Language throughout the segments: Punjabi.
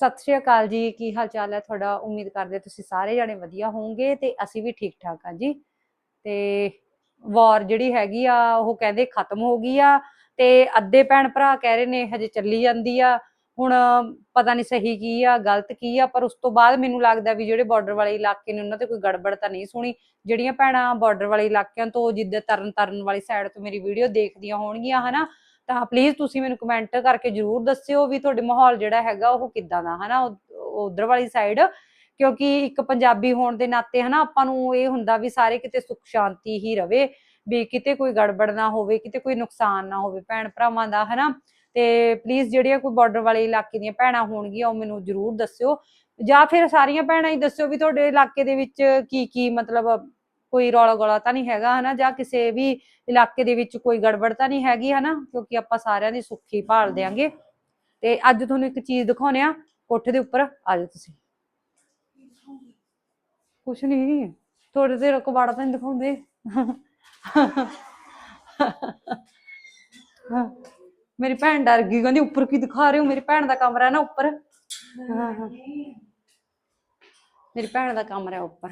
ਸਤਿ ਸ਼੍ਰੀ ਅਕਾਲ ਜੀ, ਕੀ ਹਾਲ ਚਾਲ ਹੈ ਤੁਹਾਡਾ? ਉਮੀਦ ਕਰਦੇ ਤੁਸੀਂ ਸਾਰੇ ਜਣੇ ਵਧੀਆ ਹੋਵੋਗੇ ਤੇ ਅਸੀਂ ਵੀ ਠੀਕ ਠਾਕ ਆ ਜੀ। ਤੇ ਵਾਰ ਜਿਹੜੀ ਹੈਗੀ ਆ, ਉਹ ਕਹਿੰਦੇ ਖਤਮ ਹੋ ਗਈ ਆ ਤੇ ਅੱਧੇ ਭੈਣ ਭਰਾ ਕਹਿ ਰਹੇ ਨੇ ਹਜੇ ਚੱਲੀ ਜਾਂਦੀ ਆ। ਹੁਣ ਪਤਾ ਨਹੀਂ ਸਹੀ ਕੀ ਆ, ਗਲਤ ਕੀ ਆ, ਪਰ ਉਸ ਤੋਂ ਬਾਅਦ ਮੈਨੂੰ ਲੱਗਦਾ ਵੀ ਜਿਹੜੇ ਬਾਰਡਰ ਵਾਲੇ ਇਲਾਕੇ ਨੇ, ਉਹਨਾਂ ਤੇ ਕੋਈ ਗੜਬੜ ਤਾਂ ਨਹੀਂ ਸੁਣੀ। ਜਿਹੜੀਆਂ ਭੈਣਾਂ ਬਾਰਡਰ ਵਾਲੇ ਇਲਾਕਿਆਂ ਤੋਂ ਜਿੱਦਾਂ ਤਰਨ ਤਾਰਨ ਵਾਲੀ ਸਾਈਡ ਤੋਂ ਮੇਰੀ ਵੀਡੀਓ ਦੇਖਦੀਆਂ ਹੋਣਗੀਆਂ, ਹਨਾ? ਤਾਂ ਪਲੀਜ਼ ਤੁਸੀਂ ਮੈਨੂੰ ਕਮੈਂਟ ਕਰਕੇ ਜਰੂਰ ਦੱਸਿਓ ਵੀ ਤੁਹਾਡੇ ਮਾਹੌਲ ਜਿਹੜਾ ਹੈਗਾ ਉਹ ਕਿੱਦਾਂ ਦਾ, ਹਨਾ ਉਧਰ ਵਾਲੀ ਸਾਈਡ ਕਿਉਂਕਿ ਇੱਕ ਪੰਜਾਬੀ ਹੋਣ ਦੇ ਨਾਤੇ, ਹਨਾ, ਆਪਾਂ ਨੂੰ ਇਹ ਹੁੰਦਾ ਵੀ ਸਾਰੇ ਕਿਤੇ ਸੁਖ ਸ਼ਾਂਤੀ ਹੀ ਰਵੇ, ਵੀ ਕਿਤੇ ਕੋਈ ਗੜਬੜ ਨਾ ਹੋਵੇ, ਕਿਤੇ ਕੋਈ ਨੁਕਸਾਨ ਨਾ ਹੋਵੇ ਭੈਣ ਭਰਾਵਾਂ ਦਾ, ਹਨਾ। ਤੇ ਪਲੀਜ਼ ਜਿਹੜੀਆਂ ਕੋਈ ਬਾਰਡਰ ਵਾਲੇ ਇਲਾਕੇ ਦੀਆਂ ਭੈਣਾਂ ਹੋਣਗੀਆਂ, ਉਹ ਮੈਨੂੰ ਜਰੂਰ ਦੱਸਿਓ। ਜਾਂ ਫਿਰ ਸਾਰੀਆਂ ਭੈਣਾਂ ਹੀ ਦੱਸਿਓ ਵੀ ਤੁਹਾਡੇ ਇਲਾਕੇ ਦੇ ਵਿੱਚ ਕੀ ਕੀ ਮਤਲਬ ਕੋਈ ਰੌਲਾ ਗੋਲਾ ਤਾਂ ਨਹੀਂ ਹੈਗਾ ਹਨਾ ਜਾਂ ਕਿਸੇ ਵੀ ਇਲਾਕੇ ਦੇ ਵਿੱਚ ਕੋਈ ਗੜਬੜ ਤਾਂ ਨਹੀਂ ਹੈਗੀ ਹਨਾ ਕਿਉਂਕਿ ਆਪਾਂ ਸਾਰਿਆਂ ਦੀ ਸੁੱਖੀ ਭਾਲ ਦਿਆਂਗੇ। ਤੇ ਅੱਜ ਤੁਹਾਨੂੰ ਇੱਕ ਚੀਜ਼ ਦਿਖਾਉਣੇ ਆ ਕੋਠੇ ਦੇ ਉੱਪਰ ਆ ਜਾਓ ਤੁਸੀਂ। ਕੁਛ ਨਹੀਂ ਥੋੜੇ ਦੇਰ ਰਕਵਾੜਾ ਤਾਂ ਨਹੀਂ ਦਿਖਾਉਂਦੇ। ਮੇਰੀ ਭੈਣ ਡਰ ਗਈ ਕਹਿੰਦੀ ਉੱਪਰ ਕੀ ਦਿਖਾ ਰਹੇ ਹੋ? ਮੇਰੀ ਭੈਣ ਦਾ ਕਮਰਾ ਹੈ ਨਾ ਉੱਪਰ? ਹਾਂ ਹਾਂ ਮੇਰੀ ਭੈਣ ਦਾ ਕਮਰਾ ਹੈ ਉੱਪਰ।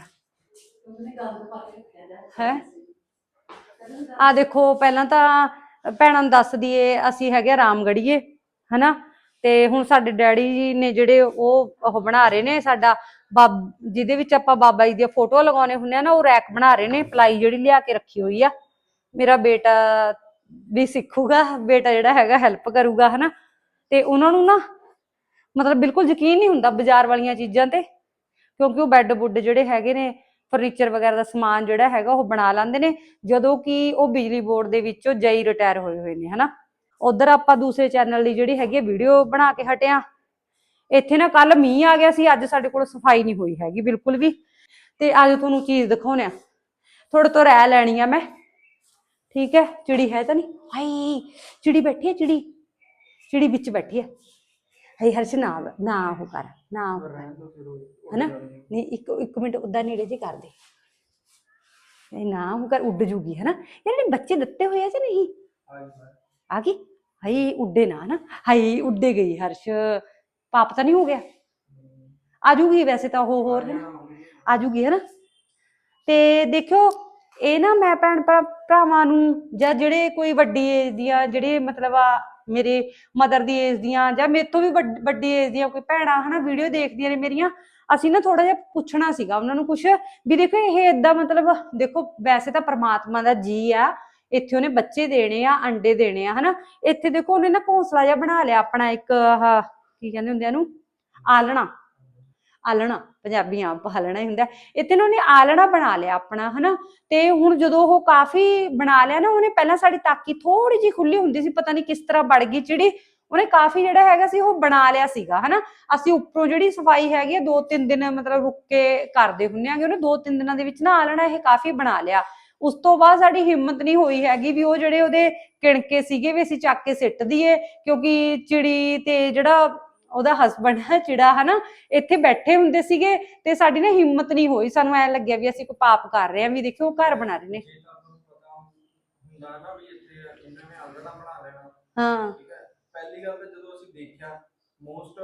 ਹੈ? ਆ ਦੇਖੋ, ਪਹਿਲਾਂ ਤਾਂ ਭੈਣਾਂ ਨੂੰ ਦੱਸ ਦਈਏ, ਅਸੀਂ ਹੈਗੇ ਰਾਮਗੜੀਏ ਹਨਾ? ਤੇ ਹੁਣ ਸਾਡੇ ਡੈਡੀ ਜੀ ਨੇ ਜਿਹੜੇ ਉਹ ਉਹ ਬਣਾ ਰਹੇ ਨੇ ਸਾਡਾ ਬਾਬ, ਜਿਹਦੇ ਵਿੱਚ ਆਪਾਂ ਬਾਬਾ ਜੀ ਦੀਆਂ ਫੋਟੋਆਂ ਲਗਾਉਣੇ ਹੁੰਦੇ ਆ ਨਾ, ਉਹ ਰੈਕ ਬਣਾ ਰਹੇ ਨੇ, ਪਲਾਈ ਜਿਹੜੀ ਲਿਆ ਕੇ ਰੱਖੀ ਹੋਈ ਆ। ਮੇਰਾ ਬੇਟਾ ਵੀ ਸਿੱਖੂਗਾ, ਬੇਟਾ ਜਿਹੜਾ ਹੈਗਾ ਹੈਲਪ ਕਰੂਗਾ, ਹਨਾ? ਤੇ ਉਹਨਾਂ ਨੂੰ ਨਾ ਮਤਲਬ ਬਿਲਕੁਲ ਯਕੀਨ ਨਹੀਂ ਹੁੰਦਾ ਬਾਜ਼ਾਰ ਵਾਲੀਆਂ ਚੀਜ਼ਾਂ ਤੇ, ਕਿਉਂਕਿ ਉਹ ਬੈੱਡ ਬੁੱਡ ਜਿਹੜੇ ਹੈਗੇ ਨੇ ਫਰਨੀਚਰ ਵਗੈਰਾ ਦਾ ਸਮਾਨ ਜਿਹੜਾ ਹੈਗਾ ਉਹ ਬਣਾ ਲੈਂਦੇ ਨੇ, ਜਦੋਂ ਕਿ ਉਹ ਬਿਜਲੀ ਬੋਰਡ ਦੇ ਵਿੱਚੋਂ ਜਈ ਰਿਟਾਇਰ ਹੋਏ ਹੋਏ ਨੇ, ਹਨਾ? ਉਧਰ ਆਪਾਂ ਦੂਸਰੇ ਚੈਨਲ ਦੀ ਜਿਹੜੀ ਹੈਗੀ ਵੀਡੀਓ ਬਣਾ ਕੇ ਹਟਿਆ ਇੱਥੇ ਨਾ ਕੱਲ ਮੀਂਹ ਆ ਗਿਆ ਸੀ, ਅੱਜ ਸਾਡੇ ਕੋਲ ਸਫ਼ਾਈ ਨਹੀਂ ਹੋਈ ਹੈਗੀ ਬਿਲਕੁਲ ਵੀ। ਤੇ ਅੱਜ ਤੁਹਾਨੂੰ ਚੀਜ਼ ਦਿਖਾਉਣੇ ਆ। ਥੋੜੇ ਤੋਂ ਰਹਿ ਲੈਣੀ ਆ ਮੈਂ। ਠੀਕ ਹੈ? ਚਿੜੀ ਹੈ ਤਾਂ ਨਹੀਂ? ਹਾਈ ਚਿੜੀ ਬੈਠੀ ਹੈ, ਚਿੜੀ? ਚਿੜੀ ਵਿੱਚ ਬੈਠੀ ਹੈ। ਹਾਈ ਹਰਸ਼ ਨਾ ਨਾ ਉਹ ਕਰ ਨਾ ਉਹ ਕਰ। ਹਨਾ? ਨਹੀਂ ਇੱਕ ਇੱਕ ਮਿੰਟ ਉਦਾਂ ਨੇੜੇ ਜੇ ਕਰ ਦੇ। ਇਹ ਨਾ ਉਹ ਕਰ ਉੱਡ ਜੂਗੀ ਹਨਾ? ਯਾਰ ਇਹ ਬੱਚੇ ਦਿੱਤੇ ਹੋਏ ਆ ਜਾਂ ਨਹੀਂ? ਆ ਗਈ? ਹਾਈ ਉੱਡੇ ਨਾ ਨਾ ਹਾਈ ਉੱਡੇ ਗਈ ਹਰਸ਼। ਪਾਪ ਤਾਂ ਨਹੀਂ ਹੋ ਗਿਆ? ਆ ਜੂਗੀ ਵੈਸੇ ਤਾਂ ਉਹ ਹੋਰ ਆ ਜੂਗੀ ਹਨਾ? ਤੇ ਦੇਖਿਓ ਇਹ ਨਾ ਮੈਂ ਭੈਣ ਭਰਾ ਭਰਾਵਾਂ ਨੂੰ ਜਾਂ ਜਿਹੜੇ ਕੋਈ ਵੱਡੀ ਏਜ ਦੀਆਂ ਜਿਹੜੇ ਮਤਲਬ ਆ ਮੇਰੇ ਮਦਰ ਦੀ ਏਜ ਦੀਆਂ ਜਾਂ ਮੇਰੇ ਤੋਂ ਵੀ ਵੱਡੀ ਏਜ ਦੀਆਂ ਕੋਈ ਭੈਣਾਂ ਹਨਾ ਵੀਡੀਓ ਦੇਖਦੀਆਂ ਨੇ ਮੇਰੀਆਂ, ਅਸੀਂ ਨਾ ਥੋੜਾ ਜਿਹਾ ਪੁੱਛਣਾ ਸੀਗਾ ਉਹਨਾਂ ਨੂੰ ਕੁਝ ਵੀ ਦੇਖੋ ਇਹ ਏਦਾਂ ਮਤਲਬ ਦੇਖੋ ਵੈਸੇ ਤਾਂ ਪ੍ਰਮਾਤਮਾ ਦਾ ਜੀ ਆ, ਇੱਥੇ ਉਹਨੇ ਬੱਚੇ ਦੇਣੇ ਆ, ਅੰਡੇ ਦੇਣੇ ਆ ਹਨਾ, ਇੱਥੇ ਦੇਖੋ ਉਹਨੇ ਨਾ ਘੋਂਸਲਾ ਜਿਹਾ ਬਣਾ ਲਿਆ ਆਪਣਾ ਇੱਕ ਆਹ ਕੀ ਕਹਿੰਦੇ ਹੁੰਦੇ ਆ ਨੂੰ ਆਲਣਾ ਆਲਣਾ, ਪੰਜਾਬੀਆਂ ਪਾਲਣਾ ਹੀ ਹੁੰਦਾ। ਇੱਥੇ ਨਾ ਉਹਨੇ ਆਲਣਾ ਬਣਾ ਲਿਆ ਆਪਣਾ, ਹਨਾ? ਤੇ ਹੁਣ ਜਦੋਂ ਉਹ ਕਾਫੀ ਬਣਾ ਲਿਆ ਨਾ, ਉਹਨੇ ਪਹਿਲਾਂ ਸਾਡੀ ਤਾਕੀ ਥੋੜੀ ਜਿਹੀ ਖੁੱਲੀ ਹੁੰਦੀ ਸੀ, ਪਤਾ ਨਹੀਂ ਕਿਸ ਤਰ੍ਹਾਂ ਵੜ ਗਈ ਚਿੜੀ। ਉਹਨੇ ਕਾਫੀ ਜਿਹੜਾ ਹੈਗਾ ਸੀ, ਉਹ ਬਣਾ ਲਿਆ ਸੀਗਾ, ਹਨਾ? ਅਸੀਂ ਉੱਪਰੋਂ ਜਿਹੜੀ ਸਫ਼ਾਈ ਹੈਗੀ ਆ ਦੋ ਤਿੰਨ ਦਿਨ ਮਤਲਬ ਰੁੱਕ ਕੇ ਕਰਦੇ ਹੁੰਨੇ ਆਗੇ, ਉਹਨੇ ਦੋ ਤਿੰਨ ਦਿਨਾਂ ਦੇ ਵਿੱਚ ਨਾ ਆਲਣਾ ਇਹ ਕਾਫੀ ਬਣਾ ਲਿਆ। ਉਸ ਤੋਂ ਬਾਅਦ ਸਾਡੀ ਹਿੰਮਤ ਨਹੀਂ ਹੋਈ ਹੈਗੀ ਵੀ ਉਹ ਜਿਹੜੇ ਉਹਦੇ ਕਿਣਕੇ ਸੀਗੇ ਵੀ ਅਸੀਂ ਚੱਕ ਕੇ ਸਿੱਟ ਦਈਏ, ਕਿਉਂਕਿ ਚਿੜੀ ਤੇ ਜਿਹੜਾ ਉਹਦਾ ਹਸਬੰਡ ਹੈ ਚਿੜਾ ਹਨਾ ਇੱਥੇ ਬੈਠੇ ਹੁੰਦੇ ਸੀਗੇ ਤੇ ਸਾਡੀ ਨਾ ਹਿੰਮਤ ਨਹੀਂ ਹੋਈ ਸਾਨੂੰ ਐ ਲੱਗਿਆ ਵੀ ਅਸੀਂ ਕੋਈ ਪਾਪ ਕਰ ਰਹੇ ਹਾਂ ਵੀ ਦੇਖਿਓ ਘਰ ਬਣਾ ਰਹੇ ਨੇ। ਹੈ। ਪਹਿਲੀ ਗੱਲ ਤਾਂ ਜਦੋਂ ਅਸੀਂ ਦੇਖਿਆ ਮੋਸਟ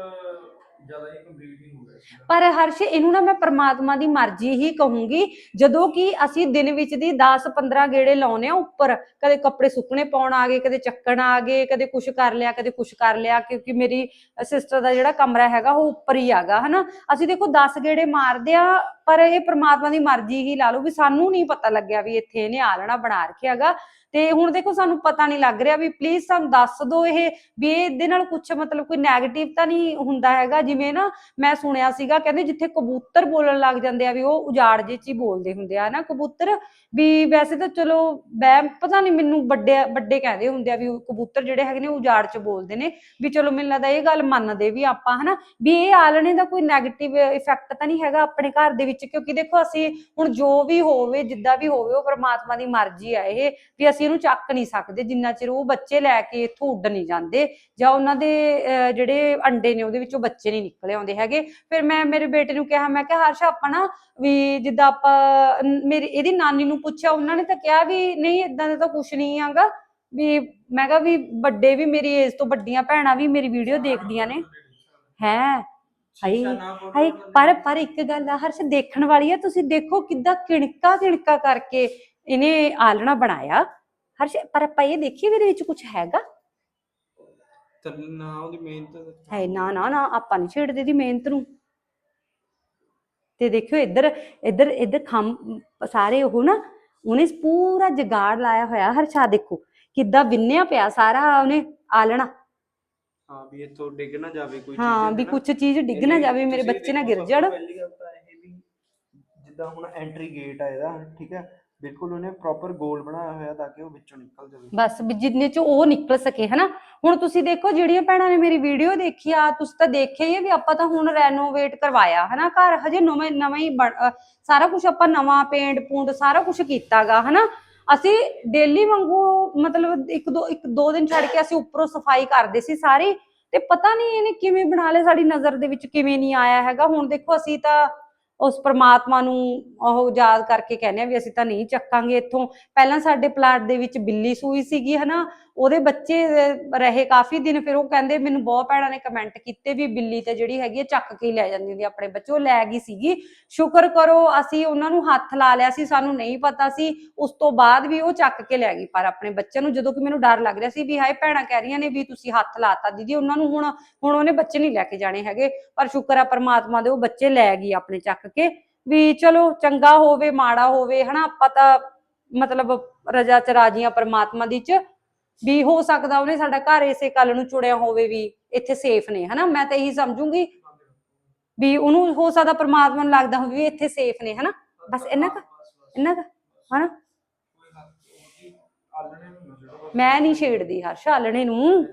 ਜ਼ਿਆਦਾ ਹੀ ਕੰਪਲੀਟ ਨਹੀਂ ਹੋ ਰਿਹਾ ਸੀਗਾ ਪਰ ਹਰਸ਼, ਇਹਨੂੰ ਨਾ ਮੈਂ ਪ੍ਰਮਾਤਮਾ ਦੀ ਮਰਜ਼ੀ ਹੀ ਕਹੂੰਗੀ, ਜਦੋਂ ਕਿ ਅਸੀਂ ਦਿਨ ਵਿੱਚ ਦੀ 10 15 ਗੇੜੇ ਲਾਉਨੇ ਆ ਉੱਪਰ, ਕਦੇ ਕੱਪੜੇ ਸੁੱਕਣੇ ਪਾਉਣ ਆ ਗਏ, ਕਦੇ ਚੱਕਣ ਆ ਗਏ, ਕਦੇ ਕੁਛ ਕਰ ਲਿਆ, ਕਦੇ ਕੁਛ ਕਰ ਲਿਆ, ਕਿਉਂਕਿ ਮੇਰੀ ਸਿਸਟਰ ਦਾ ਜਿਹੜਾ ਕਮਰਾ ਹੈਗਾ ਉਹ ਉੱਪਰ ਹੀ ਆਗਾ ਹਨਾ? ਅਸੀਂ ਦੇਖੋ 10 ਗੇੜੇ ਮਾਰਦੇ ਆ, ਪਰ ਇਹ ਪ੍ਰਮਾਤਮਾ ਦੀ ਮਰਜ਼ੀ ਹੀ ਲਾ ਲਓ ਵੀ ਸਾਨੂੰ ਨਹੀਂ ਪਤਾ ਲੱਗਿਆ ਵੀ ਇੱਥੇ ਇਹਨੇ ਆਲਣਾ ਬਣਾ ਰੱਖਿਆਗਾ ਤੇ ਹੁਣ ਦੇਖੋ ਸਾਨੂੰ ਪਤਾ ਨਹੀਂ ਲੱਗ ਰਿਹਾ ਵੀ ਪਲੀਜ਼ ਸਾਨੂੰ ਦੱਸ ਦਿਓ ਇਹ, ਵੀ ਇਹਦੇ ਨਾਲ ਕੁਛ ਮਤਲਬ ਕੋਈ ਨੈਗੇਟਿਵ ਤਾਂ ਨਹੀਂ ਹੁੰਦਾ ਹੈਗਾ ਜਿਵੇਂ ਜਿਵੇਂ ਨਾ ਮੈਂ ਸੁਣਿਆ ਸੀਗਾ ਕਹਿੰਦੇ ਜਿੱਥੇ ਕਬੂਤਰ ਬੋਲਣ ਲੱਗ ਜਾਂਦੇ ਆ ਵੀ ਉਹ ਉਜਾੜ ਜੇ ਚ ਹੀ ਬੋਲਦੇ ਹੁੰਦੇ ਆ ਨਾ ਕਬੂਤਰ? ਵੀ ਵੈਸੇ ਤਾਂ ਚਲੋ ਵਹਿਮ ਪਤਾ ਨਹੀਂ ਮੈਨੂੰ ਵੱਡੇ ਵੱਡੇ ਕਹਿੰਦੇ ਹੁੰਦੇ ਆ ਵੀ ਕਬੂਤਰ ਜਿਹੜੇ ਹੈਗੇ ਨੇ ਉਹ ਉਜਾੜ ਚ ਬੋਲਦੇ ਨੇ ਵੀ ਚਲੋ ਮੈਨੂੰ ਲੱਗਦਾ ਇਹ ਗੱਲ ਮੰਨਦੇ ਵੀ ਆਪਾਂ ਹਨਾ? ਵੀ ਇਹ ਆਲਣੇ ਦਾ ਕੋਈ ਨੈਗੇਟਿਵ ਇਫੈਕਟ ਤਾਂ ਨਹੀਂ ਹੈਗਾ ਆਪਣੇ ਘਰ ਦੇ ਵਿੱਚ ਕਿਉਂਕਿ ਦੇਖੋ ਅਸੀਂ ਹੁਣ ਜੋ ਵੀ ਹੋਵੇ ਜਿੱਦਾਂ ਵੀ ਹੋਵੇ ਉਹ ਪ੍ਰਮਾਤਮਾ ਦੀ ਮਰਜ਼ੀ ਆ ਇਹ ਵੀ ਅਸੀਂ ਇਹਨੂੰ ਚੱਕ ਨਹੀਂ ਸਕਦੇ ਜਿੰਨਾ ਚਿਰ ਉਹ ਬੱਚੇ ਲੈ ਕੇ ਇੱਥੋਂ ਉੱਡ ਨਹੀਂ ਜਾਂਦੇ ਜਾਂ ਉਹਨਾਂ ਦੇ ਅਹ, ਜਿਹੜੇ ਅੰਡੇ ਨੇ ਉਹਦੇ ਵਿੱਚੋਂ ਬੱਚੇ ਨਹੀਂ ਨਿਕਲੇ ਆਉਂਦੇ ਹੈਗੇ। ਫਿਰ ਮੈਂ ਮੇਰੇ ਬੇਟੇ ਨੂੰ ਕਿਹਾ, ਮੈਂ ਕਿਹਾ, ਹਰਸ਼, ਆਪਾਂ ਨਾ ਵੀ ਜਿੱਦਾਂ ਆਪਾਂ ਮੇਰੀ, ਇਹਦੀ ਨਾਨੀ ਨੂੰ ਪੁੱਛਿਆ, ਉਹਨਾਂ ਨੇ ਤਾਂ ਕਿਹਾ ਵੀ ਨਹੀਂ ਇਦਾਂ ਦਾ ਤਾਂ ਕੁਝ ਨਹੀਂ ਆਗਾ ਵੀ ਮੈਂ ਕਿਹਾ ਵੀ ਵੱਡੇ ਵੀ ਮੇਰੀ ਏਜ ਤੋਂ ਵੱਡੀਆਂ ਭੈਣਾਂ ਵੀ ਮੇਰੀ ਵੀਡੀਓ ਦੇਖਦੀਆਂ ਨੇ। ਹੈ? ਹਾਏ ਸ਼ੀਸ਼ਾ ਪਰ ਪਰ ਇੱਕ ਗੱਲ ਆ, ਹਰਸ਼, ਦੇਖਣ ਵਾਲੀ ਆ, ਤੁਸੀਂ ਦੇਖੋ ਕਿੱਦਾਂ ਕਿਣਕਾ ਕਿਣਕਾ ਕਰਕੇ ਇਹਨੇ ਆਲਣਾ ਬਣਾਇਆ। ਹਰਸ਼, ਪਰ ਆਪਾਂ ਇਹ ਦੇਖੀਏ ਵੀ ਇਹਦੇ ਵਿੱਚ ਕੁਝ ਹੈਗਾ? ਤੇ ਨਾ ਉਹਦੀ ਮਿਹਨਤ ਹੈ ਨਾ ਨਾ ਨਾ ਆਪਾਂ ਨਹੀਂ ਛੇੜਦੇ ਦੀ ਮਿਹਨਤ ਨੂੰ। ਤੇ ਦੇਖਿਓ ਇੱਧਰ ਇੱਧਰ ਇੱਧਰ ਖੰਮ ਸਾਰੇ ਉਹ ਨਾ ਉਹਨੇ ਪੂਰਾ ਜਗਾੜ ਲਾਇਆ ਹੋਇਆ ਹਰਸ਼ਾ ਦੇਖੋ ਕਿੱਦਾਂ ਵਿੰਨਿਆ ਪਿਆ ਸਾਰਾ ਉਹਨੇ ਆਲਣਾ। ਹਾਂ ਵੀ ਇੱਥੋਂ ਡਿੱਗ ਨਾ ਜਾਵੇ ਕੋਈ ਹਾਂ ਚੀਜ਼ ਵੀ ਹੈ ਕੁਝ ਚੀਜ਼ ਡਿੱਗ ਨਾ ਜਾਵੇ ਮੇਰੇ ਬੱਚੇ ਨਾ ਗਿਰ ਤੋਂ ਜਾਣ। ਪਹਿਲੀ ਗੱਲ ਤਾਂ ਇਹ ਵੀ ਜਿੱਦਾਂ ਹੁਣ ਐਂਟਰੀ ਗੇਟ ਆ ਇਹਦਾ ਠੀਕ ਹੈ? ਬਿਲਕੁਲ ਉਹਨੇ ਪ੍ਰੋਪਰ ਗੋਲ ਬਣਾਇਆ ਹੋਇਆ ਤਾਂ ਕਿ ਉਹ ਵਿੱਚੋਂ ਨਿਕਲ ਜਾਵੇ। ਬਸ ਵੀ ਜਿੰਨੇ ਚ ਉਹ ਨਿਕਲ ਸਕੇ, ਹਨਾ? ਹੁਣ ਤੁਸੀਂ ਦੇਖੋ, ਜਿਹੜੀਆਂ ਭੈਣਾਂ ਨੇ ਮੇਰੀ ਵੀਡੀਓ ਦੇਖੀ, ਆ ਤੁਸੀਂ ਤਾਂ ਦੇਖਿਆ ਹੀ ਆ ਵੀ ਆਪਾਂ ਤਾਂ ਹੁਣ ਰੈਨੋਵੇਟ ਕਰਵਾਇਆ, ਹਨਾ? ਘਰ ਹਜੇ ਨਵੇਂ, ਨਵਾਂ ਹੀ ਬਣ- ਅਹ ਸਾਰਾ ਕੁਝ ਆਪਾਂ ਨਵਾਂ ਪੇਂਟ ਪੂੰਟ ਸਾਰਾ ਕੁਝ ਕੀਤਾਗਾ, ਹਨਾ? ਅਸੀਂ ਡੇਲੀ ਵਾਂਗੂ ਮਤਲਬ ਇੱਕ ਦੋ ਇੱਕ ਦੋ ਦਿਨ ਛੱਡ ਕੇ ਅਸੀਂ ਉੱਪਰੋਂ ਸਫ਼ਾਈ ਕਰਦੇ ਸੀ ਸਾਰੀ, ਤੇ ਪਤਾ ਨਹੀਂ ਇਹਨੇ ਕਿਵੇਂ ਬਣਾ ਲਿਆ, ਸਾਡੀ ਨਜ਼ਰ ਦੇ ਵਿੱਚ ਕਿਵੇਂ ਨਹੀਂ ਆਇਆ ਹੈਗਾ। ਹੁਣ ਦੇਖੋ, ਅਸੀਂ ਤਾਂ ਉਸ ਪ੍ਰਮਾਤਮਾ ਨੂੰ ਉਹ ਯਾਦ ਕਰਕੇ ਕਹਿੰਦੇ ਆ ਵੀ ਅਸੀਂ ਤਾਂ ਨਹੀਂ ਚੱਕਾਂਗੇ ਇੱਥੋਂ। ਪਹਿਲਾਂ ਸਾਡੇ ਪਲਾਟ ਦੇ ਵਿੱਚ ਬਿੱਲੀ ਸੂਈ ਸੀਗੀ, ਹਨਾ? ਉਹਦੇ ਬੱਚੇ ਰਹੇ ਕਾਫੀ ਦਿਨ, ਫਿਰ ਉਹ ਕਹਿੰਦੇ ਮੈਨੂੰ ਬਹੁਤ ਭੈਣਾਂ ਨੇ ਕਮੈਂਟ ਕੀਤੇ ਵੀ ਬਿੱਲੀ ਤਾਂ ਜਿਹੜੀ ਹੈਗੀ ਆ ਚੱਕ ਕੇ ਲੈ ਜਾਂਦੀ ਹੁੰਦੀ ਆਪਣੇ ਬੱਚੇ, ਉਹ ਲੈ ਗਈ ਸੀਗੀ। ਸ਼ੁਕਰ ਕਰੋ ਅਸੀਂ ਉਹਨਾਂ ਨੂੰ ਹੱਥ ਲਾ ਲਿਆ ਸੀ, ਸਾਨੂੰ ਨਹੀਂ ਪਤਾ ਸੀ। ਉਸ ਤੋਂ ਬਾਅਦ ਵੀ ਉਹ ਚੱਕ ਕੇ ਲੈ ਗਈ, ਪਰ ਆਪਣੇ ਬੱਚਿਆਂ ਨੂੰ ਜਦੋਂ ਕਿ ਮੈਨੂੰ ਡਰ ਲੱਗ ਰਿਹਾ ਸੀ ਵੀ ਹਾਏ, ਭੈਣਾਂ ਕਹਿ ਰਹੀਆਂ ਨੇ ਵੀ ਤੁਸੀਂ ਹੱਥ ਲਾਤਾ ਦੀਦੀ, ਉਹਨਾਂ ਨੂੰ ਹੁਣ ਹੁਣ ਉਹਨੇ ਬੱਚੇ ਨਹੀਂ ਲੈ ਕੇ ਜਾਣੇ ਹੈਗੇ। ਪਰ ਸ਼ੁਕਰ ਆ ਪਰਮਾਤਮਾ ਦੇ ਉਹ ਬੱਚੇ ਲੈ ਗਈ ਆਪਣੇ ਚੱਕ ਕੇ ਵੀ ਚਲੋ ਚੰਗਾ ਹੋਵੇ, ਮਾੜਾ ਹੋਵੇ, ਹਨਾ, ਆਪਾਂ ਤਾਂ ਮਤਲਬ ਰਜਾ ਚ ਰਾਜੀਆਂ ਪਰਮਾਤਮਾ ਦੀ ਚ ਵੀ ਹੋ ਸਕਦਾ ਉਹਨੇ ਸਾਡਾ ਘਰ ਇਸੇ ਕੱਲ ਨੂੰ ਚੁੜਿਆ ਹੋਵੇ ਵੀ ਇੱਥੇ ਸੇਫ ਨੇ, ਹਨਾ, ਮੈਂ ਤਾਂ ਇਹੀ ਸਮਝੂਗੀ ਵੀ ਉਹਨੂੰ ਹੋ ਸਕਦਾ ਪਰਮਾਤਮਾ ਨੂੰ ਲੱਗਦਾ ਹੋਵੇ ਵੀ ਇੱਥੇ ਸੇਫ ਨੇ, ਹਨਾ, ਬਸ ਇੰਨਾ ਕੁ ਇੰਨਾ ਕੁ, ਹਨਾ। ਮੈਂ ਨਹੀਂ ਛੇੜਦੀ ਹਰਸ਼ ਆਲਣੇ ਨੂੰ।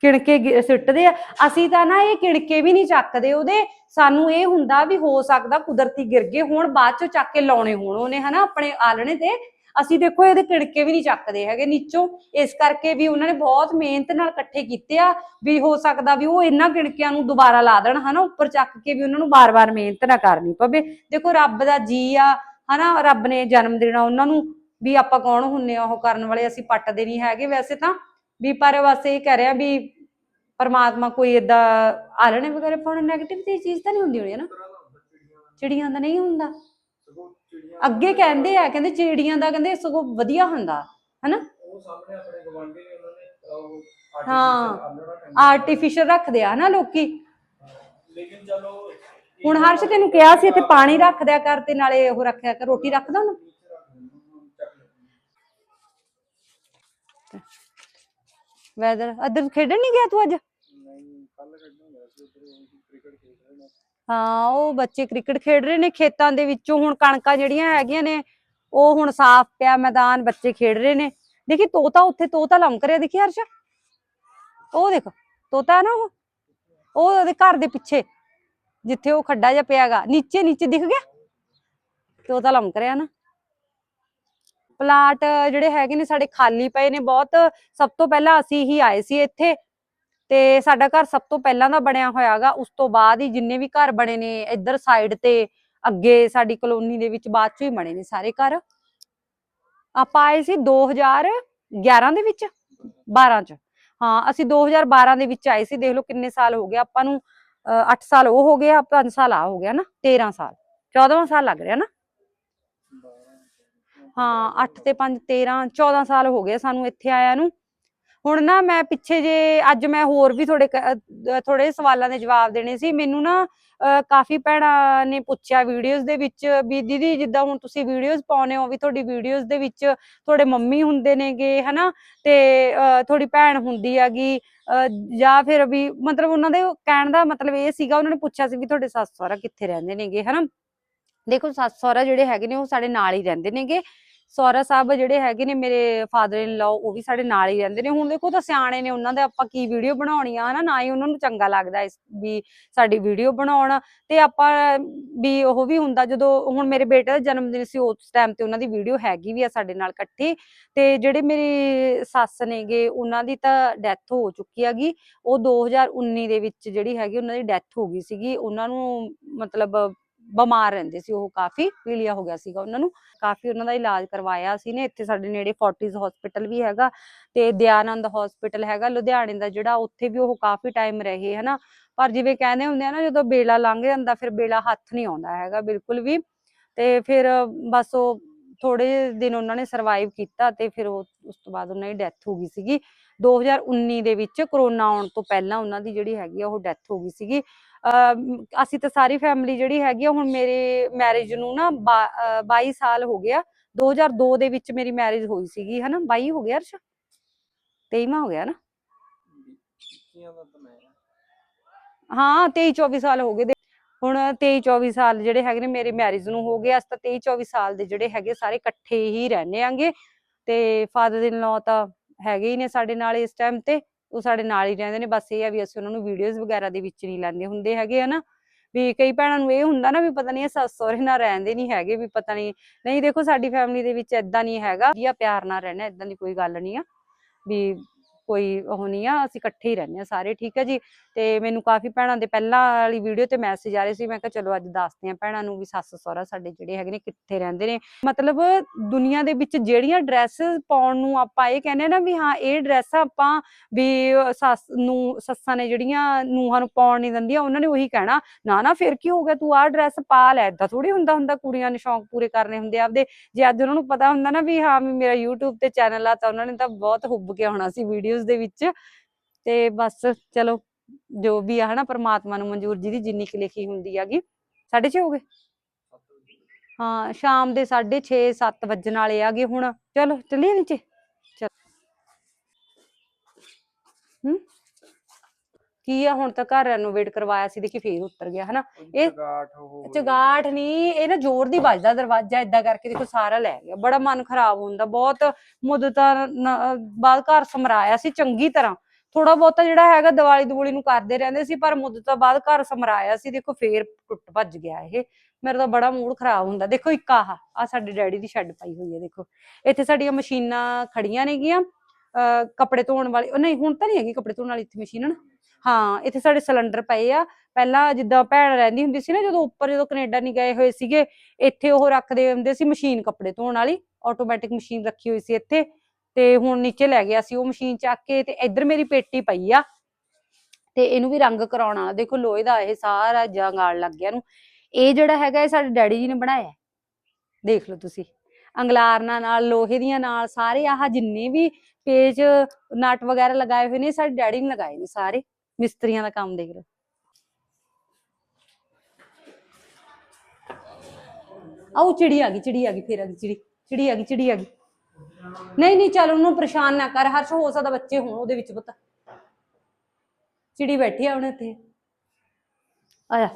ਕਿਣਕੇ ਗਿ- ਸੁੱਟਦੇ ਆ। ਅਸੀਂ ਤਾਂ ਨਾ ਇਹ ਕਿਣਕੇ ਵੀ ਨਹੀਂ ਚੱਕਦੇ ਉਹਦੇ। ਸਾਨੂੰ ਇਹ ਹੁੰਦਾ ਵੀ ਹੋ ਸਕਦਾ ਕੁਦਰਤੀ ਗਿਰ ਗਏ ਹੋਣ, ਬਾਅਦ ਚ ਚੱਕ ਕੇ ਲਾਉਣੇ ਹੋਣ ਉਹਨੇ, ਹਨਾ, ਆਪਣੇ ਆਲਣੇ ਤੇ। ਅਸੀਂ ਦੇਖੋ ਇਹਦੇ ਕਿਣਕੇ ਵੀ ਨਹੀਂ ਚੱਕਦੇ ਹੈਗੇ ਨੀਚੋਂ। ਇਸ ਕਰਕੇ ਵੀ ਉਹਨਾਂ ਨੇ ਬਹੁਤ ਮਿਹਨਤ ਨਾਲ ਇਕੱਠੇ ਕੀਤੇ ਆ ਵੀ ਹੋ ਸਕਦਾ ਵੀ ਉਹ ਇਹਨਾਂ ਕਿਣਕਿਆਂ ਨੂੰ ਦੁਬਾਰਾ ਲਾ ਦੇਣ, ਹਨਾ, ਉੱਪਰ ਚੱਕ ਕੇ ਵੀ ਉਹਨਾਂ ਨੂੰ ਬਾਰ-ਬਾਰ ਮਿਹਨਤ ਨਾ ਕਰਨੀ ਪਵੇ। ਦੇਖੋ ਰੱਬ ਦਾ ਜੀ ਆ, ਹਨਾ, ਰੱਬ ਨੇ ਜਨਮ ਦੇਣਾ ਉਹਨਾਂ ਨੂੰ ਵੀ ਆਪਾਂ ਕੌਣ ਹੁੰਨੇ ਆ, ਉਹ ਕਰਨ ਵਾਲੇ ਅਸੀਂ ਪੱਟਦੇ ਨਹੀਂ ਹੈਗੇ। ਵੈਸੇ ਤਾਂ ਵੀ ਪਰ ਬਸ ਇਹ ਕਹਿ ਰਿਹਾ ਵੀ ਪਰਮਾਤਮਾ ਕੋਈ ਏਦਾਂ ਆਲਣੇ ਵਗੈਰੇ ਪਾਉਣ ਨੈਗੇਟਿਵ ਦੀ ਚੀਜ਼ ਤਾਂ ਨਹੀਂ ਹੁੰਦੀ ਹੋਣੀ, ਹੈ ਨਾ? ਚਿੜੀਆਂ ਦਾ ਨਹੀਂ ਹੁੰਦਾ। ਅੱਗੇ ਕਹਿੰਦੇ ਆ, ਕਹਿੰਦੇ ਚਿੜੀਆਂ ਦਾ ਕਹਿੰਦੇ ਸਗੋਂ ਵਧੀਆ ਹੁੰਦਾ ਹਨਾ ਉਹ ਸਾਹਮਣੇ ਆਪਣੇ ਗਵਾਂਢੀ ਨੇ? ਉਹਨਾਂ ਨੇ ਉਹ ਹਾਂ। artificial ਆਰਟੀਫੀਸ਼ੀਅਲ ਰੱਖਦੇ ਆ ਨਾ ਲੋਕੀ। ਲੇਕਿਨ ਚਲੋ ਹੁਣ ਹਰਸ਼ ਤੈਨੂੰ ਕਿਹਾ ਸੀ ਇੱਥੇ ਪਾਣੀ ਰੱਖ ਦਿਆ ਕਰ ਤੇ ਨਾਲੇ ਉਹ ਰੱਖਿਆ ਕਰ, ਰੋਟੀ ਰੱਖਦਾ ਉਹਨੂੰ ਨੀਚੇ ਰੱਖ ਦਿੰਦੇ ਉਹਨੂੰ ਚੱਕ ਲੈਂਦੇ ਵੈਦਰ ਅਦਰ ਖੇਡਣ ਨਹੀਂ ਗਿਆ ਤੂੰ ਅੱਜ? ਨਹੀਂ ਕੱਲ ਕੱਢਣ ਗਿਆ ਸੀ ਉਧਰ ਕ੍ਰਿਕਟ ਖੇਡ ਰਹੇ ਨੇ। ਹਾਂ ਉਹ ਬੱਚੇ ਕ੍ਰਿਕਟ ਖੇਡ ਰਹੇ ਨੇ ਖੇਤਾਂ ਦੇ ਵਿੱਚੋਂ ਹੁਣ ਕਣਕਾਂ ਜਿਹੜੀਆਂ ਹੈਗੀਆਂ ਨੇ ਉਹ ਹੁਣ ਸਾਫ਼ ਪਿਆ ਮੈਦਾਨ ਬੱਚੇ ਖੇਡ ਰਹੇ ਨੇ। ਦੇਖੀ ਤੋਤਾ ਉੱਥੇ ਤੋਤਾ ਲੰਮਕ ਰਿਹਾ ਦੇਖੀ ਹਰਸ਼? ਉਹ ਦੇਖ ਤੋਤਾ ਹੈ ਨਾ ਉਹ ਉਹ ਉਹਦੇ ਘਰ ਦੇ ਪਿੱਛੇ ਜਿੱਥੇ ਉਹ ਖੱਡਾ ਜਿਹਾ ਪਿਆਗਾ ਨੀਚੇ ਨੀਚੇ ਦਿਖ ਗਿਆ? ਤੋਤਾ ਲੰਮਕ ਰਿਹਾ ਨਾ। ਪਲਾਟ ਜਿਹੜੇ ਹੈਗੇ ਨੇ ਸਾਡੇ ਖਾਲੀ ਪਏ ਨੇ ਬਹੁਤ। ਸਭ ਤੋਂ ਪਹਿਲਾਂ ਅਸੀਂ ਹੀ ਆਏ ਸੀ ਇੱਥੇ। ਤੇ ਸਾਡਾ ਘਰ ਸਭ ਤੋਂ ਪਹਿਲਾਂ ਦਾ ਬਣਿਆ ਹੋਇਆਗਾ। ਉਸ ਤੋਂ ਬਾਅਦ ਹੀ ਜਿੰਨੇ ਵੀ ਘਰ ਬਣੇ ਨੇ ਇੱਧਰ ਸਾਈਡ ਤੇ, ਅੱਗੇ ਸਾਡੀ ਕਲੋਨੀ ਦੇ ਵਿੱਚ ਬਾਅਦ ਚੋਂ ਹੀ ਬਣੇ ਨੇ ਸਾਰੇ ਘਰ। ਆਪਾਂ ਆਏ ਸੀ 2011 ਦੇ ਵਿੱਚ 12 ਚ। ਹਾਂ, ਅਸੀਂ 2012 ਦੇ ਵਿੱਚ ਆਏ ਸੀ। ਦੇਖ ਲਓ ਕਿੰਨੇ ਸਾਲ ਹੋ ਗਏ ਆਪਾਂ ਨੂੰ। 8 ਸਾਲ ਉਹ ਹੋ ਗਿਆ ਆ 5 ਸਾਲ ਆ ਹੋ ਗਿਆ ਨਾ 13 ਸਾਲ। 14ਵਾਂ ਸਾਲ ਲੱਗ ਰਿਹਾ ਨਾ। ਹਾਂ 8 ਤੇ 5 13 14 ਸਾਲ ਹੋ ਗਏ ਸਾਨੂੰ ਇੱਥੇ ਆਇਆ ਨੂੰ। ਹੁਣ ਨਾ ਮੈਂ ਪਿੱਛੇ ਜੇ, ਅੱਜ ਮੈਂ ਹੋਰ ਵੀ ਥੋੜੇ ਥੋੜੇ ਸਵਾਲਾਂ ਦੇ ਜਵਾਬ ਦੇਣੇ ਸੀ। ਮੈਨੂੰ ਨਾ ਕਾਫੀ ਭੈਣਾਂ ਨੇ ਪੁੱਛਿਆ ਵੀਡੀਓਜ਼ ਦੇ ਵਿੱਚ ਵੀ, ਦੀਦੀ, ਜਿੱਦਾਂ ਹੁਣ ਤੁਸੀਂ ਵੀਡੀਓਜ਼ ਪਾਉਨੇ ਹੋ ਵੀ ਤੁਹਾਡੀ ਵੀਡੀਓਜ਼ ਦੇ ਵਿੱਚ ਤੁਹਾਡੇ ਮੰਮੀ ਹੁੰਦੇ ਨੇਗੇ, ਹਨਾ? ਤੇ, ਅਹ, ਤੁਹਾਡੀ ਭੈਣ ਹੁੰਦੀ ਹੈਗੀ ਜਾਂ ਫਿਰ ਵੀ ਮਤਲਬ ਉਹਨਾਂ ਦੇ ਕਹਿਣ ਦਾ ਮਤਲਬ ਇਹ ਸੀਗਾ, ਉਹਨਾਂ ਨੇ ਪੁੱਛਿਆ ਸੀ ਵੀ ਤੁਹਾਡੇ ਸੱਸ ਸਹੁਰਾ ਕਿੱਥੇ ਰਹਿੰਦੇ ਨੇਗੇ, ਹਨਾ? ਦੇਖੋ, ਸੱਸ ਸਹੁਰਾ ਜਿਹੜੇ ਹੈਗੇ ਨੇ ਉਹ ਸਾਡੇ ਨਾਲ ਹੀ ਰਹਿੰਦੇ ਨੇਗੇ। ਸਹੁਰਾ ਸਾਹਿਬ ਜਿਹੜੇ ਹੈਗੇ ਨੇ ਮੇਰੇ ਫਾਦਰ ਇਨ ਲਾਅ ਉਹ ਵੀ ਸਾਡੇ ਨਾਲ ਹੀ ਰਹਿੰਦੇ ਨੇ। ਹੁਣ ਦੇਖੋ ਤਾਂ ਸਿਆਣੇ ਨੇ, ਉਹਨਾਂ ਦੇ ਆਪਾਂ ਕੀ ਵੀਡੀਓ ਬਣਾਉਣੀ ਆ ਹਨਾ? ਨਾ ਹੀ ਉਹਨਾਂ ਨੂੰ ਚੰਗਾ ਲੱਗਦਾ ਇਸ ਵੀ ਸਾਡੀ ਵੀਡੀਓ ਬਣਾਉਣ। ਤੇ ਆਪਾਂ ਵੀ ਉਹ ਵੀ ਹੁੰਦਾ, ਜਦੋਂ ਹੁਣ ਮੇਰੇ ਬੇਟੇ ਦਾ ਜਨਮ ਦਿਨ ਸੀ, ਉਸ ਟਾਈਮ ਤੇ ਉਹਨਾਂ ਦੀ ਵੀਡੀਓ ਹੈਗੀ ਵੀ ਆ ਸਾਡੇ ਨਾਲ ਇਕੱਠੀ। ਤੇ ਜਿਹੜੇ ਮੇਰੀ ਸੱਸ ਨੇਗੇ, ਉਹਨਾਂ ਦੀ ਤਾਂ ਡੈਥ ਹੋ ਚੁੱਕੀ ਹੈਗੀ। ਉਹ 2019 ਦੇ ਵਿੱਚ ਜਿਹੜੀ ਹੈਗੀ, ਉਹਨਾਂ ਦੀ ਡੈਥ ਹੋ ਗਈ ਸੀਗੀ। ਉਹਨਾਂ ਨੂੰ ਮਤਲਬ ਬਿਮਾਰ ਰਹਿੰਦੇ ਸੀ, ਉਹ ਕਾਫੀ ਪੀਲੀਆ ਹੋ ਗਿਆ ਸੀਗਾ ਉਹਨਾਂ ਨੂੰ। ਕਾਫੀ ਉਹਨਾਂ ਦਾ ਇਲਾਜ ਕਰਵਾਇਆ ਸੀ ਨੇ, ਇੱਥੇ ਸਾਡੇ ਨੇੜੇ ਫੋਰਟਿਸ ਹਸਪੀਟਲ ਵੀ ਹੈਗਾ ਤੇ ਦਿਆਨੰਦ ਹਸਪੀਟਲ ਹੈਗਾ, ਲੁਧਿਆਣੇ ਦਾ ਜਿਹੜਾ ਉੱਥੇ ਵੀ ਉਹ ਕਾਫੀ ਟਾਈਮ ਰਹੇ, ਹਨਾ। ਪਰ ਜਿਵੇਂ ਕਹਿੰਦੇ ਹੁੰਦੇ ਆ ਨਾ, ਜਦੋਂ ਬੇਲਾ ਲੰਘ ਜਾਂਦਾ, ਫਿਰ ਬੇਲਾ ਹੱਥ ਨਹੀਂ ਆਉਂਦਾ ਹੈਗਾ ਬਿਲਕੁਲ ਵੀ। ਤੇ ਫਿਰ ਬਸ ਉਹ ਥੋੜੇ ਦਿਨ ਉਹਨਾਂ ਨੇ ਸਰਵਾਈਵ ਕੀਤਾ ਤੇ ਫਿਰ ਉਸ ਤੋਂ ਬਾਅਦ ਉਹਨਾਂ ਦੀ ਡੈਥ ਹੋ ਗਈ ਸੀਗੀ। 2019 ਦੇ ਵਿੱਚ ਕਰੋਨਾ ਆਉਣ ਤੋਂ ਪਹਿਲਾਂ ਉਹਨਾਂ ਦੀ ਜਿਹੜੀ ਹੈਗੀ ਆ ਉਹ ਡੈਥ ਹੋ ਗਈ ਸੀਗੀ। ਅਸੀਂ ਤਾਂ ਸਾਰੀ ਫੈਮਿਲੀ ਜਿਹੜੀ ਹੈਗੀ ਆ ਹੁਣ ਮੇਰੇ ਮੈਰਿਜ ਨੂੰ ਨਾ ਬਾ- ਅਹ 22 ਸਾਲ ਹੋ ਗਿਆ। 2002 ਦੇ ਵਿੱਚ ਮੇਰੀ ਮੈਰਿਜ ਹੋਈ ਸੀਗੀ ਹਨਾ? 22 ਹੋ ਗਿਆ ਅਰਸ਼? 23ਵਾਂ ਹੋ ਗਿਆ ਨਾ? ਹਾਂ 23 24 ਸਾਲ ਹੋ ਗਏ ਹੁਣ 23 24 ਸਾਲ ਜਿਹੜੇ ਹੈਗੇ ਨੇ ਮੇਰੀ ਮੈਰਿਜ ਨੂੰ ਹੋ ਗਏ। ਅਸੀਂ ਤਾਂ 23 24 ਸਾਲ ਦੇ ਜਿਹੜੇ ਹੈਗੇ ਸਾਰੇ ਇਕੱਠੇ ਹੀ ਰਹਿੰਦੇ ਆਂਗੇ। ਤੇ ਫਾਦਰ ਇਨ ਲਾਅ ਤਾਂ ਹੈਗੇ ਹੀ ਨੇ ਸਾਡੇ ਨਾਲ ਇਸ ਟਾਈਮ ਤੇ, ਉਹ ਸਾਡੇ ਨਾਲ ਹੀ ਰਹਿੰਦੇ ਨੇ। ਬਸ ਇਹ ਆ ਵੀ ਅਸੀਂ ਉਹਨਾਂ ਨੂੰ ਵੀਡੀਓਜ਼ ਵਗੈਰਾ ਦੇ ਵਿੱਚ ਨਹੀਂ ਲੈਂਦੇ ਹੁੰਦੇ ਹੈਗੇ, ਹਨਾ? ਵੀ ਕਈ ਭੈਣਾਂ ਨੂੰ ਇਹ ਹੁੰਦਾ ਨਾ ਵੀ ਪਤਾ ਨਹੀਂ ਸੱਸ ਸਹੁਰੇ ਨਾਲ ਰਹਿੰਦੇ ਨਹੀਂ ਹੈਗੇ, ਵੀ ਪਤਾ ਨਹੀਂ ਨਹੀਂ ਦੇਖੋ ਸਾਡੀ ਫੈਮਿਲੀ ਦੇ ਵਿੱਚ ਇਦਾਂ ਨਹੀਂ ਹੈਗਾ। ਵਧੀਆ ਪਿਆਰ ਨਾਲ ਰਹਿਣਾ ਇਦਾਂ ਦੀ ਕੋਈ ਗੱਲ ਨਹੀਂ ਆ। ਵੀ ਕੋਈ ਉਹ ਨਹੀਂ ਆ, ਅਸੀਂ ਇਕੱਠੇ ਹੀ ਰਹਿੰਦੇ ਆ ਸਾਰੇ, ਠੀਕ ਹੈ ਜੀ? ਤੇ ਮੈਨੂੰ ਕਾਫੀ ਭੈਣਾਂ ਦੇ ਪਹਿਲਾਂ ਵਾਲੀ ਵੀਡੀਓ ਤੇ ਮੈਸੇਜ ਆ ਰਹੇ ਸੀ, ਮੈਂ ਕਿਹਾ ਚਲੋ ਅੱਜ ਦੱਸਦੇ ਆ ਭੈਣਾਂ ਨੂੰ ਵੀ ਸੱਸ ਸਹੁਰਾ ਸਾਡੇ ਜਿਹੜੇ ਹੈਗੇ ਨੇ ਕਿੱਥੇ ਰਹਿੰਦੇ ਨੇ। ਮਤਲਬ ਦੁਨੀਆ ਦੇ ਵਿੱਚ ਜਿਹੜੀਆਂ ਡਰੈਸਸ ਪਾਉਣ ਨੂੰ ਆਪਾਂ ਇਹ ਕਹਿੰਦੇ ਨਾ ਵੀ ਹਾਂ, ਇਹ ਡਰੈਸ ਆਪਾਂ ਵੀ ਸੱਸ ਨੂੰ, ਸੱਸਾਂ ਨੇ ਜਿਹੜੀਆਂ ਨੂਹਾਂ ਨੂੰ ਪਾਉਣ ਨਹੀਂ ਦਿੰਦੀਆਂ, ਉਹਨਾਂ ਨੇ ਉਹੀ ਕਹਿਣਾ, ਨਾ ਨਾ, ਫਿਰ ਕੀ ਹੋ ਗਿਆ? ਤੂੰ ਆਹ ਡਰੈਸ ਪਾ ਲੈ। ਏਦਾਂ ਥੋੜੀ ਹੁੰਦਾ ਹੁੰਦਾ ਕੁੜੀਆਂ ਨੇ ਸ਼ੌਂਕ ਪੂਰੇ ਕਰਨੇ ਹੁੰਦੇ ਆਪਦੇ। ਜੇ ਅੱਜ ਉਹਨਾਂ ਨੂੰ ਪਤਾ ਹੁੰਦਾ ਨਾ ਵੀ ਹਾਂ, ਵੀ ਮੇਰਾ YouTube ਤੇ ਚੈਨਲ ਆ ਤਾਂ ਉਹਨਾਂ ਨੇ ਤਾਂ ਬਹੁਤ ਹੁੱਬ ਕੇ ਆਉਣਾ ਸੀ ਵੀਡੀਓ ਵੀਡੀਓਜ਼ ਦੇ ਵਿੱਚ। ਤੇ ਬਸ, ਚਲੋ, ਜੋ ਵੀ ਆ, ਹਨਾ, ਪ੍ਰਮਾਤਮਾ ਨੂੰ ਮਨਜ਼ੂਰ, ਜਿਹਦੀ ਜਿੰਨੀ ਕੁ ਲਿਖੀ ਹੁੰਦੀ ਹੈਗੀ। ਸਾਢੇ ਛੇ ਹੋ ਗਏ? ਹਾਂ, ਸ਼ਾਮ ਦੇ 6:30 7 ਵਜਣ ਵਾਲੇ ਆਗੇ ਹੁਣ। ਚਲੋ, ਚੱਲੀਏ ਨੀਚੇ। ਚਲ। ਹੂੰ? ਕੀ ਆ ਹੁਣ ਤਾਂ ਘਰ ਰੈਨੋਵੇਟ ਕਰਵਾਇਆ ਸੀ ਦੇਖੀ ਫੇਰ ਉੱਤਰ ਗਿਆ ਹਨਾ? ਇਹ- ਚਗਾਠ ਉਹ ਚਗਾਠ ਨਹੀਂ ਇਹ ਨਾ ਜ਼ੋਰ ਦੀ ਵੱਜਦਾ ਦਰਵਾਜ਼ਾ ਏਦਾਂ ਕਰਕੇ ਦੇਖੋ ਸਾਰਾ ਲੈ ਗਿਆ। ਬੜਾ ਮਨ ਖਰਾਬ ਹੁੰਦਾ ਬਹੁਤ ਮੁੱਦਤਾਂ ਬਾਅਦ ਘਰ ਸਮਰਾਇਆ ਸੀ ਚੰਗੀ ਤਰ੍ਹਾਂ। ਥੋੜਾ ਬਹੁਤਾ ਜਿਹੜਾ ਹੈਗਾ ਦੀਵਾਲੀ ਦਵੂਲੀ ਨੂੰ ਕਰਦੇ ਰਹਿੰਦੇ ਸੀ ਪਰ ਮੁੱਦਤਾਂ ਬਾਅਦ ਘਰ ਸਮਰਾਇਆ ਸੀ ਦੇਖੋ ਫੇਰ ਟੁੱਟ ਭੱਜ ਗਿਆ ਇਹ। ਮੇਰਾ ਤਾਂ ਬੜਾ ਮੂਡ ਖਰਾਬ ਹੁੰਦਾ। ਦੇਖੋ ਇੱਕ ਆਹ ਆ ਸਾਡੇ ਡੈਡੀ ਦੀ ਸ਼ੈੱਡ ਪਾਈ ਹੋਈ ਹੈ ਦੇਖੋ। ਇੱਥੇ ਸਾਡੀਆਂ ਮਸ਼ੀਨਾਂ ਖੜੀਆਂ ਨੇਗੀਆਂ ਕੱਪੜੇ ਧੋਣ ਵਾਲੀ ਨਹੀਂ ਹੁਣ ਤਾਂ ਨਹੀਂ ਹੈਗੀ ਕੱਪੜੇ ਧੋਣ ਵਾਲੀ ਇੱਥੇ ਮਸ਼ੀਨ ਨਾ ਹਾਂ, ਇੱਥੇ ਸਾਡੇ ਸਿਲੰਡਰ ਪਏ ਆ। ਪਹਿਲਾਂ ਜਿੱਦਾਂ ਭੈਣ ਰਹਿੰਦੀ ਹੁੰਦੀ ਸੀ ਨਾ, ਜਦੋਂ ਉੱਪਰ ਜਦੋਂ ਕੈਨੇਡਾ ਨਹੀਂ ਗਏ ਹੋਏ ਸੀਗੇ, ਇੱਥੇ ਉਹ ਰੱਖਦੇ ਹੁੰਦੇ ਸੀ ਮਸ਼ੀਨ ਕੱਪੜੇ ਧੋਣ ਵਾਲੀ ਆਟੋਮੈਟਿਕ ਮਸ਼ੀਨ ਰੱਖੀ ਹੋਈ ਸੀ ਇੱਥੇ। ਤੇ ਹੁਣ ਨੀਚੇ ਲੈ ਗਿਆ ਸੀ ਉਹ ਮਸ਼ੀਨ ਚੱਕ ਕੇ ਤੇ ਇੱਧਰ ਮੇਰੀ ਪੇਟੀ ਪਈ ਆ। ਤੇ ਇਹਨੂੰ ਵੀ ਰੰਗ ਕਰਾਉਣਾ। ਦੇਖੋ ਲੋਹੇ ਦਾ ਇਹ ਸਾਰਾ ਜੰਗਾਲ ਲੱਗ ਗਿਆ ਨੂੰ ਇਹ ਜਿਹੜਾ ਹੈਗਾ ਇਹ ਸਾਡੇ ਡੈਡੀ ਜੀ ਨੇ ਬਣਾਇਆ ਦੇਖ ਲਓ ਤੁਸੀਂ। ਅੰਗਲਾਰਨਾਂ ਨਾਲ, ਲੋਹੇ ਦੀਆਂ ਨਾਲ, ਸਾਰੇ ਆਹ ਜਿੰਨੇ ਵੀ ਪੇਜ, ਨਟ ਵਗੈਰਾ ਲਗਾਏ ਹੋਏ ਨੇ ਸਾਡੇ ਡੈਡੀ ਨੇ ਲਗਾਏ ਨੇ ਸਾਰੇ। ਮਿਸਤਰੀਆਂ ਦਾ ਕੰਮ ਦੇਖ ਲਓ। ਆਓ ਚਿੜੀ ਆ ਗਈ, ਚਿੜੀ ਆ ਗਈ, ਫੇਰ ਆ ਗਈ ਚਿੜੀ ਚਿੜੀ ਆ ਗਈ, ਚਿੜੀ ਆ ਗਈ। ਨਹੀਂ ਨਹੀਂ, ਚੱਲ ਉਹਨੂੰ ਪਰੇਸ਼ਾਨ ਨਾ ਕਰ, ਹਰਸ਼ ਹੋ ਸਕਦਾ ਬੱਚੇ ਹੋਣ ਉਹਦੇ ਵਿੱਚ ਪਤਾ। ਚਿੜੀ ਬੈਠੀ ਆ ਉਹਨੇ ਇੱਥੇ। ਆਇਆ।